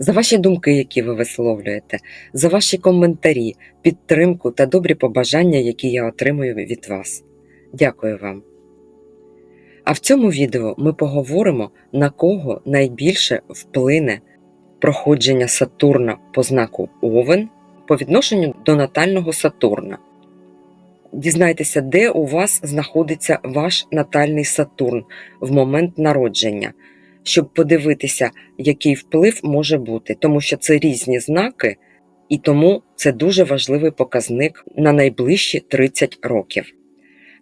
за ваші думки, які ви висловлюєте, за ваші коментарі, підтримку та добрі побажання, які я отримую від вас. Дякую вам. А в цьому відео ми поговоримо, на кого найбільше вплине проходження Сатурна по знаку Овен по відношенню до натального Сатурна. Дізнайтеся, де у вас знаходиться ваш натальний Сатурн в момент народження, щоб подивитися, який вплив може бути, тому що це різні знаки, і тому це дуже важливий показник на найближчі 30 років.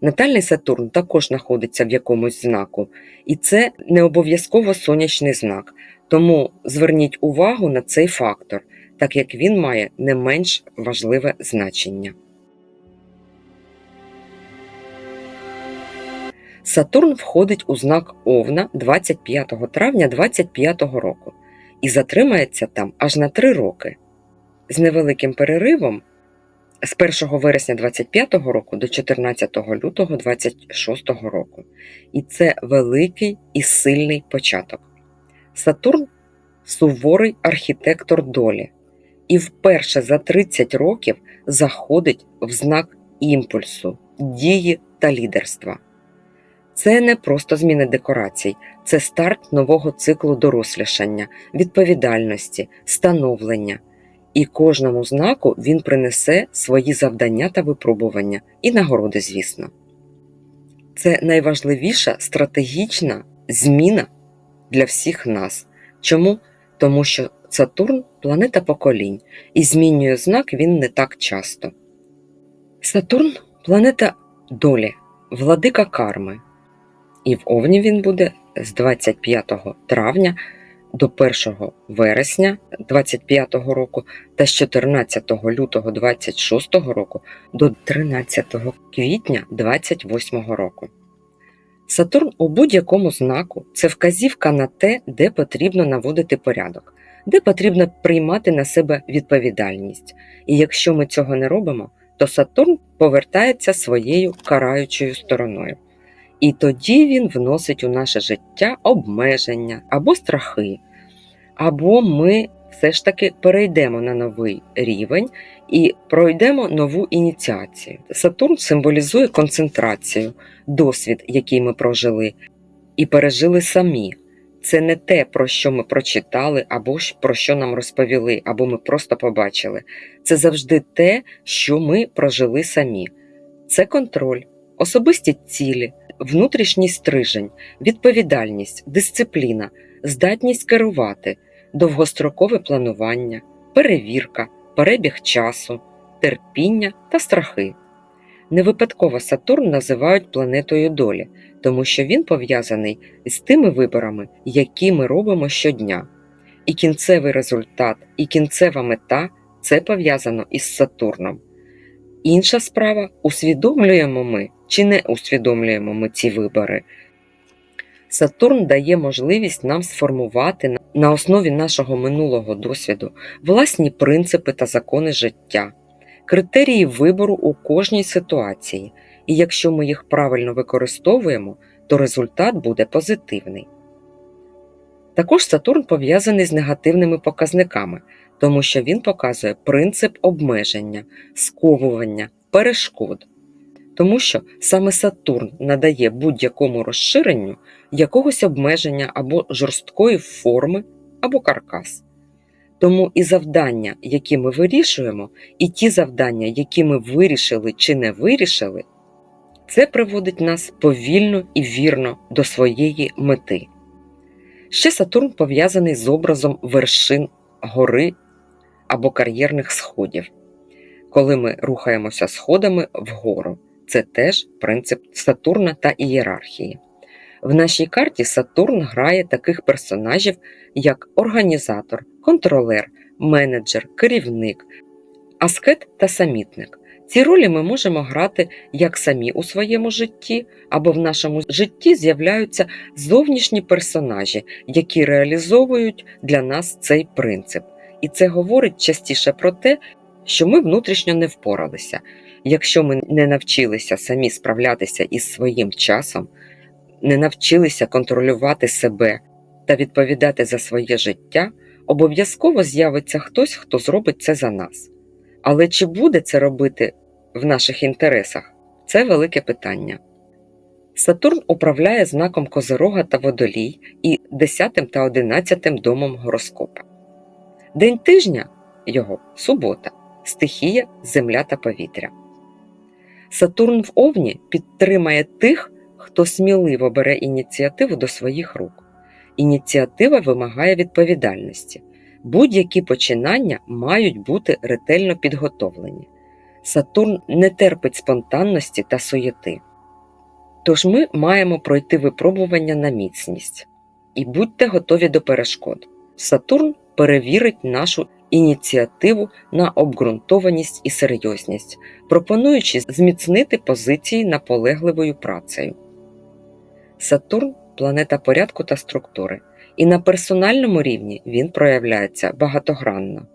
Натальний Сатурн також знаходиться в якомусь знаку, і це не обов'язково сонячний знак, тому зверніть увагу на цей фактор, так як він має не менш важливе значення. Сатурн входить у знак Овна 25 травня 25 року і затримається там аж на 3 роки. З невеликим переривом з 1 вересня 25 року до 14 лютого 26 року. І це великий і сильний початок. Сатурн суворий архітектор долі, і вперше за 30 років заходить в знак імпульсу, дії та лідерства. Це не просто зміни декорацій, це старт нового циклу дорослішання, відповідальності, становлення. І кожному знаку він принесе свої завдання та випробування і нагороди, звісно. Це найважливіша стратегічна зміна для всіх нас. Чому? Тому що Сатурн планета поколінь, і змінює знак він не так часто. Сатурн планета долі, владика карми. І в Овні він буде з 25 травня до 1 вересня 25 року та з 14 лютого 26 року до 13 квітня 28 року. Сатурн у будь-якому знаку це вказівка на те, де потрібно наводити порядок, де потрібно приймати на себе відповідальність. І якщо ми цього не робимо, то Сатурн повертається своєю караючою стороною. І тоді він вносить у наше життя обмеження або страхи, або ми все ж таки перейдемо на новий рівень і пройдемо нову ініціацію. Сатурн символізує концентрацію, досвід, який ми прожили, і пережили самі. Це не те, про що ми прочитали, або про що нам розповіли, або ми просто побачили. Це завжди те, що ми прожили самі. Це контроль, особисті цілі, внутрішній стрижень, відповідальність, дисципліна, здатність керувати, довгострокове планування, перевірка, перебіг часу, терпіння та страхи. Невипадково Сатурн називають планетою долі, тому що він пов'язаний з тими виборами, які ми робимо щодня. І кінцевий результат, і кінцева мета це пов'язано із Сатурном. Інша справа, усвідомлюємо ми чи не усвідомлюємо ми ці вибори. Сатурн дає можливість нам сформувати на основі нашого минулого досвіду власні принципи та закони життя, критерії вибору у кожній ситуації, і якщо ми їх правильно використовуємо, то результат буде позитивний. Також Сатурн пов'язаний з негативними показниками, тому що він показує принцип обмеження, сковування, перешкод тому що саме Сатурн надає будь-якому розширенню якогось обмеження або жорсткої форми або каркас. Тому і завдання, які ми вирішуємо, і ті завдання, які ми вирішили чи не вирішили, це приводить нас повільно і вірно до своєї мети. Ще Сатурн пов'язаний з образом вершин гори або кар'єрних сходів, коли ми рухаємося сходами вгору. Це теж принцип Сатурна та ієрархії. В нашій карті Сатурн грає таких персонажів, як організатор, контролер, менеджер, керівник, аскет та самітник. Ці ролі ми можемо грати як самі у своєму житті, або в нашому житті з'являються зовнішні персонажі, які реалізовують для нас цей принцип. І це говорить частіше про те, що ми внутрішньо не впоралися. Якщо ми не навчилися самі справлятися із своїм часом, не навчилися контролювати себе та відповідати за своє життя, обов'язково з'явиться хтось, хто зробить це за нас. Але чи буде це робити в наших інтересах? Це велике питання. Сатурн управляє знаком Козирога та Водолій і 10 та 11 домом гороскопа. День тижня його субота, стихія, земля та повітря. Сатурн в Овні підтримає тих, хто сміливо бере ініціативу до своїх рук. Ініціатива вимагає відповідальності. Будь-які починання мають бути ретельно підготовлені. Сатурн не терпить спонтанності та суєти. Тож ми маємо пройти випробування на міцність. І будьте готові до перешкод. Сатурн перевірить нашу ініціативу на обґрунтованість і серйозність, пропонуючи зміцнити позиції наполегливою працею. Сатурн планета порядку та структури, і на персональному рівні він проявляється багатогранно.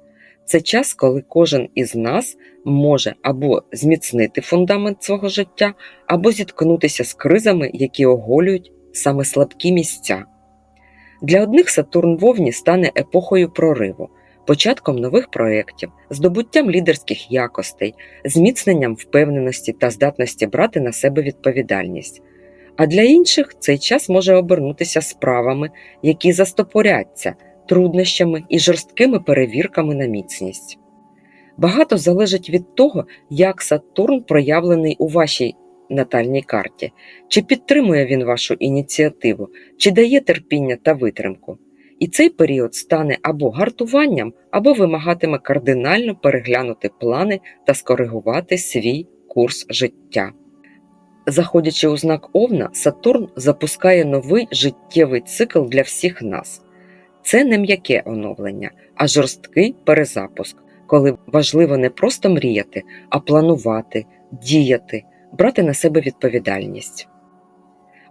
Це час, коли кожен із нас може або зміцнити фундамент свого життя, або зіткнутися з кризами, які оголюють саме слабкі місця. Для одних Сатурн Вовні стане епохою прориву, початком нових проєктів, здобуттям лідерських якостей, зміцненням впевненості та здатності брати на себе відповідальність. А для інших цей час може обернутися справами, які застопоряться, труднощами і жорсткими перевірками на міцність. Багато залежить від того, як Сатурн проявлений у вашій натальній карті, чи підтримує він вашу ініціативу, чи дає терпіння та витримку. І цей період стане або гартуванням, або вимагатиме кардинально переглянути плани та скоригувати свій курс життя. Заходячи у знак Овна, Сатурн запускає новий життєвий цикл для всіх нас. Це не м'яке оновлення, а жорсткий перезапуск, коли важливо не просто мріяти, а планувати, діяти, брати на себе відповідальність.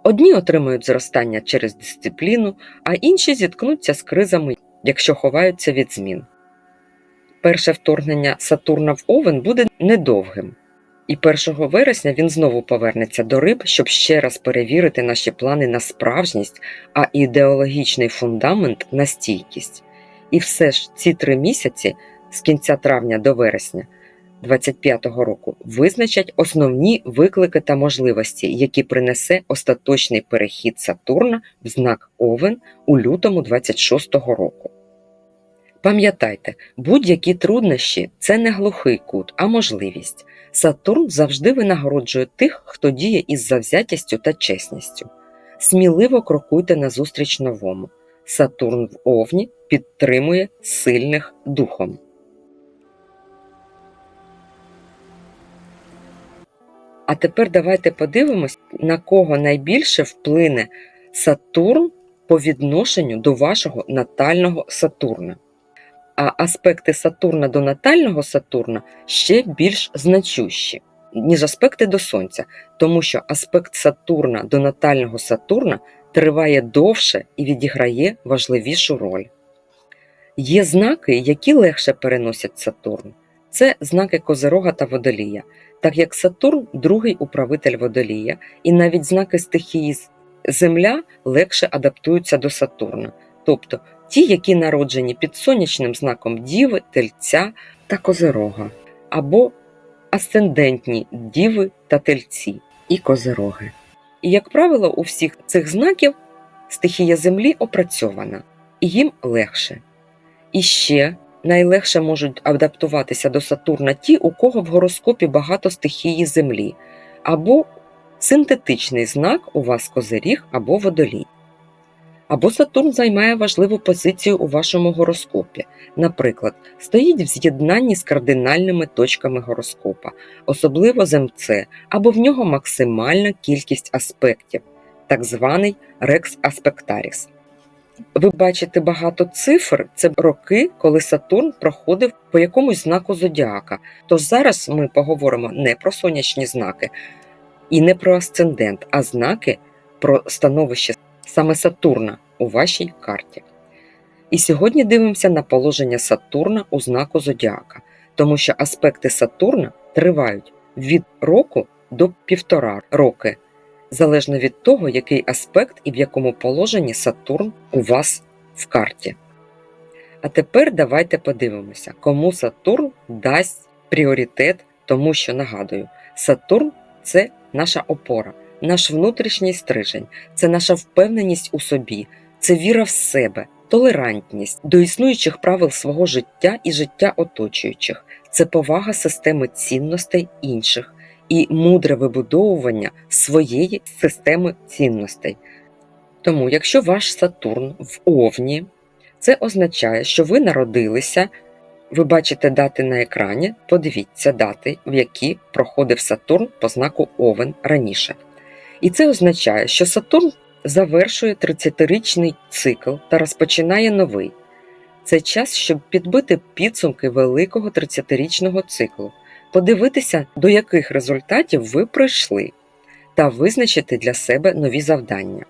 Одні отримують зростання через дисципліну, а інші зіткнуться з кризами, якщо ховаються від змін. Перше вторгнення Сатурна в Овен буде недовгим, і 1 вересня він знову повернеться до риб, щоб ще раз перевірити наші плани на справжність, а ідеологічний фундамент на стійкість. І все ж ці три місяці з кінця травня до вересня 25-го року визначать основні виклики та можливості, які принесе остаточний перехід Сатурна в знак Овен у лютому 26-го року. Пам'ятайте, будь-які труднощі це не глухий кут, а можливість. Сатурн завжди винагороджує тих, хто діє із завзятістю та чесністю. Сміливо крокуйте назустріч новому. Сатурн в Овні підтримує сильних духом. А тепер давайте подивимось, на кого найбільше вплине Сатурн по відношенню до вашого натального Сатурна. А аспекти Сатурна до натального Сатурна ще більш значущі, ніж аспекти до Сонця, тому що аспект Сатурна до натального Сатурна триває довше і відіграє важливішу роль. Є знаки, які легше переносять Сатурн. Це знаки Козирога та Водолія, так як Сатурн другий управитель Водолія, і навіть знаки стихії Земля легше адаптуються до Сатурна, тобто ті, які народжені під сонячним знаком Діви, Тельця та Козирога, або асцендентні Діви та Тельці і Козироги. І, як правило, у всіх цих знаків стихія Землі опрацьована, і їм легше. І ще найлегше можуть адаптуватися до Сатурна ті, у кого в гороскопі багато стихії Землі, або синтетичний знак у вас козиріг або водолій. Або Сатурн займає важливу позицію у вашому гороскопі, наприклад, стоїть в з'єднанні з кардинальними точками гороскопа, особливо з МЦ, або в нього максимальна кількість аспектів, так званий рекс аспектаріс. Ви бачите багато цифр, це роки, коли Сатурн проходив по якомусь знаку зодіака. Тож зараз ми поговоримо не про сонячні знаки і не про асцендент, а знаки про становище саме Сатурна у вашій карті. І сьогодні дивимося на положення Сатурна у знаку Зодіака, тому що аспекти Сатурна тривають від року до півтора роки, залежно від того, який аспект і в якому положенні Сатурн у вас в карті. А тепер давайте подивимося, кому Сатурн дасть пріоритет, тому що нагадую, Сатурн це наша опора, наш внутрішній стрижень, це наша впевненість у собі, це віра в себе, толерантність до існуючих правил свого життя і життя оточуючих, це повага системи цінностей інших і мудре вибудовування своєї системи цінностей. Тому, якщо ваш Сатурн в Овні, це означає, що ви народилися. Ви бачите дати на екрані, подивіться дати, в які проходив Сатурн по знаку Овен раніше. І це означає, що Сатурн завершує 30-річний цикл та розпочинає новий. Це час, щоб підбити підсумки великого 30-річного циклу, подивитися, до яких результатів ви прийшли, та визначити для себе нові завдання.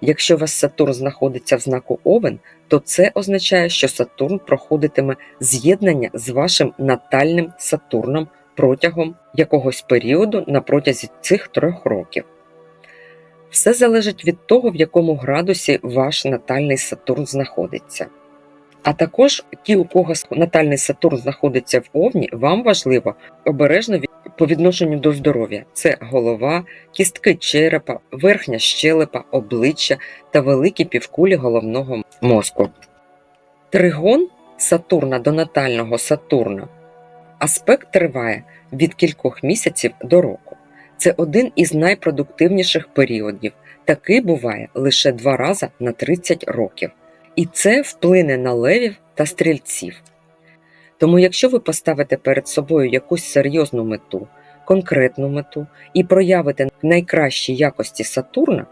Якщо у вас Сатурн знаходиться в знаку Овен, то це означає, що Сатурн проходитиме з'єднання з вашим натальним Сатурном протягом якогось періоду на протязі цих трьох років. Все залежить від того, в якому градусі ваш натальний Сатурн знаходиться. А також ті, у кого натальний Сатурн знаходиться в Овні, вам важливо обережно по відношенню до здоров'я це голова, кістки черепа, верхня щелепа, обличчя та великі півкулі головного мозку. Тригон Сатурна до натального Сатурна. Аспект триває від кількох місяців до року. Це один із найпродуктивніших періодів. Такий буває лише два рази на 30 років. І це вплине на левів та стрільців. Тому, якщо ви поставите перед собою якусь серйозну мету, конкретну мету і проявите найкращі якості Сатурна,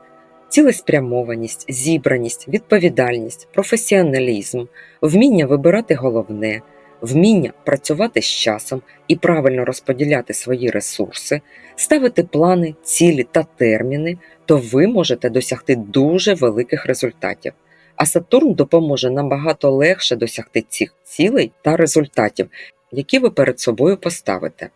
цілеспрямованість, зібраність, відповідальність, професіоналізм, вміння вибирати головне, вміння працювати з часом і правильно розподіляти свої ресурси, ставити плани, цілі та терміни, то ви можете досягти дуже великих результатів а Сатурн допоможе набагато легше досягти цих цілей та результатів, які ви перед собою поставите.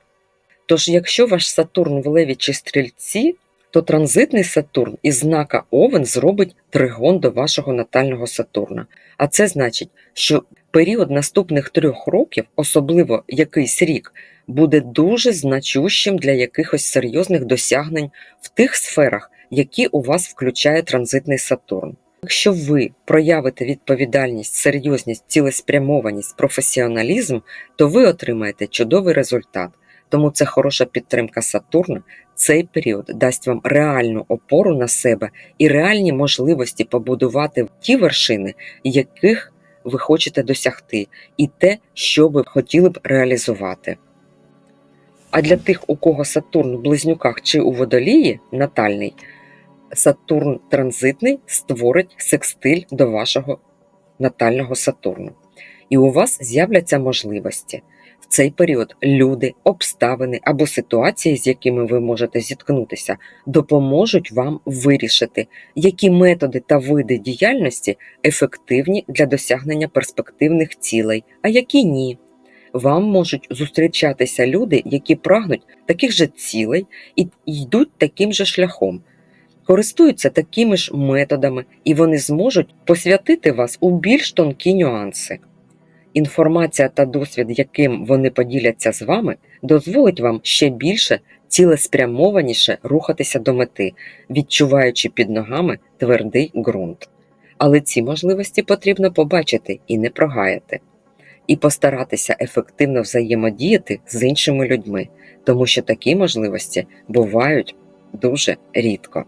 Тож, якщо ваш Сатурн в леві чи стрільці, то транзитний Сатурн із знака Овен зробить тригон до вашого натального Сатурна. А це значить, що період наступних трьох років, особливо якийсь рік, буде дуже значущим для якихось серйозних досягнень в тих сферах, які у вас включає транзитний Сатурн. Якщо ви проявите відповідальність, серйозність, цілеспрямованість, професіоналізм, то ви отримаєте чудовий результат. Тому це хороша підтримка Сатурна. Цей період дасть вам реальну опору на себе і реальні можливості побудувати ті вершини, яких ви хочете досягти, і те, що ви хотіли б реалізувати. А для тих, у кого Сатурн в близнюках чи у водолії натальний. Сатурн транзитний створить секстиль до вашого натального Сатурну. І у вас з'являться можливості. В цей період люди, обставини або ситуації, з якими ви можете зіткнутися, допоможуть вам вирішити, які методи та види діяльності ефективні для досягнення перспективних цілей, а які ні. Вам можуть зустрічатися люди, які прагнуть таких же цілей і йдуть таким же шляхом користуються такими ж методами, і вони зможуть посвятити вас у більш тонкі нюанси. Інформація та досвід, яким вони поділяться з вами, дозволить вам ще більше цілеспрямованіше рухатися до мети, відчуваючи під ногами твердий ґрунт. Але ці можливості потрібно побачити і не прогаяти, і постаратися ефективно взаємодіяти з іншими людьми, тому що такі можливості бувають дуже рідко.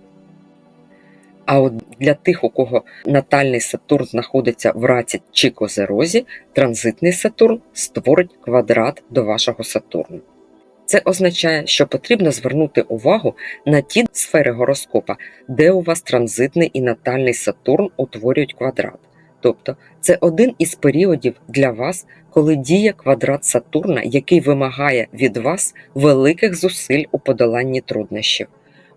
А от для тих, у кого натальний Сатурн знаходиться в раці чи козерозі, транзитний Сатурн створить квадрат до вашого Сатурну. Це означає, що потрібно звернути увагу на ті сфери гороскопа, де у вас транзитний і натальний Сатурн утворюють квадрат. Тобто це один із періодів для вас, коли діє квадрат Сатурна, який вимагає від вас великих зусиль у подоланні труднощів.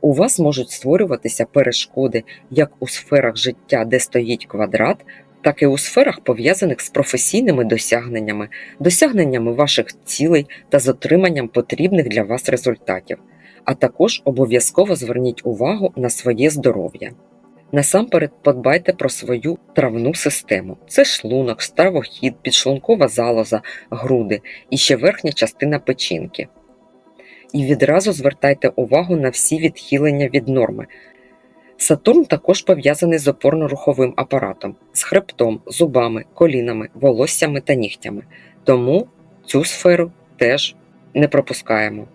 У вас можуть створюватися перешкоди як у сферах життя, де стоїть квадрат, так і у сферах, пов'язаних з професійними досягненнями, досягненнями ваших цілей та з отриманням потрібних для вас результатів. А також обов'язково зверніть увагу на своє здоров'я. Насамперед подбайте про свою травну систему: це шлунок, стравохід, підшлункова залоза, груди і ще верхня частина печінки. І відразу звертайте увагу на всі відхилення від норми. Сатурн також пов'язаний з опорно-руховим апаратом, з хребтом, зубами, колінами, волоссями та нігтями. Тому цю сферу теж не пропускаємо.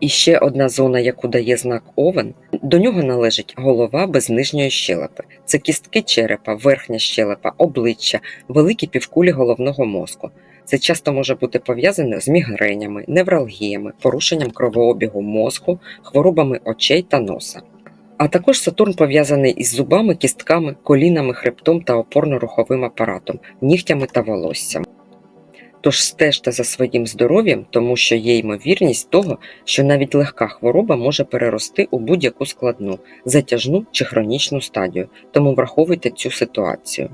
І ще одна зона, яку дає знак Овен, до нього належить голова без нижньої щелепи. Це кістки черепа, верхня щелепа, обличчя, великі півкулі головного мозку. Це часто може бути пов'язане з мігренями, невралгіями, порушенням кровообігу мозку, хворобами очей та носа. А також Сатурн пов'язаний із зубами, кістками, колінами, хребтом та опорно-руховим апаратом, нігтями та волоссям. Тож стежте за своїм здоров'ям, тому що є ймовірність того, що навіть легка хвороба може перерости у будь-яку складну, затяжну чи хронічну стадію, тому враховуйте цю ситуацію.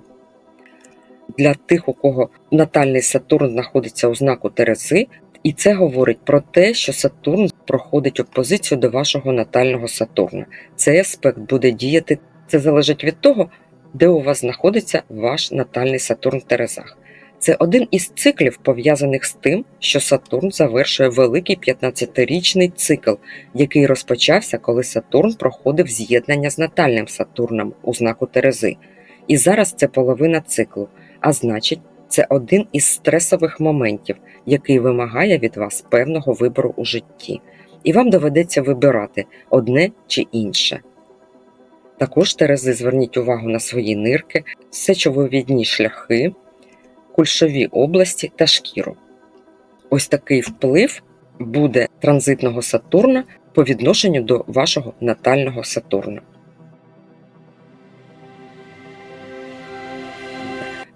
Для тих, у кого натальний Сатурн знаходиться у знаку Терези, і це говорить про те, що Сатурн проходить опозицію до вашого натального Сатурна. Цей аспект буде діяти, це залежить від того, де у вас знаходиться ваш натальний Сатурн в Терезах. Це один із циклів, пов'язаних з тим, що Сатурн завершує великий 15-річний цикл, який розпочався, коли Сатурн проходив з'єднання з натальним Сатурном у знаку Терези. І зараз це половина циклу, а значить, це один із стресових моментів, який вимагає від вас певного вибору у житті, і вам доведеться вибирати одне чи інше. Також Терези зверніть увагу на свої нирки, сечовивідні шляхи, кульшові області та шкіру. Ось такий вплив буде транзитного Сатурна по відношенню до вашого натального Сатурна.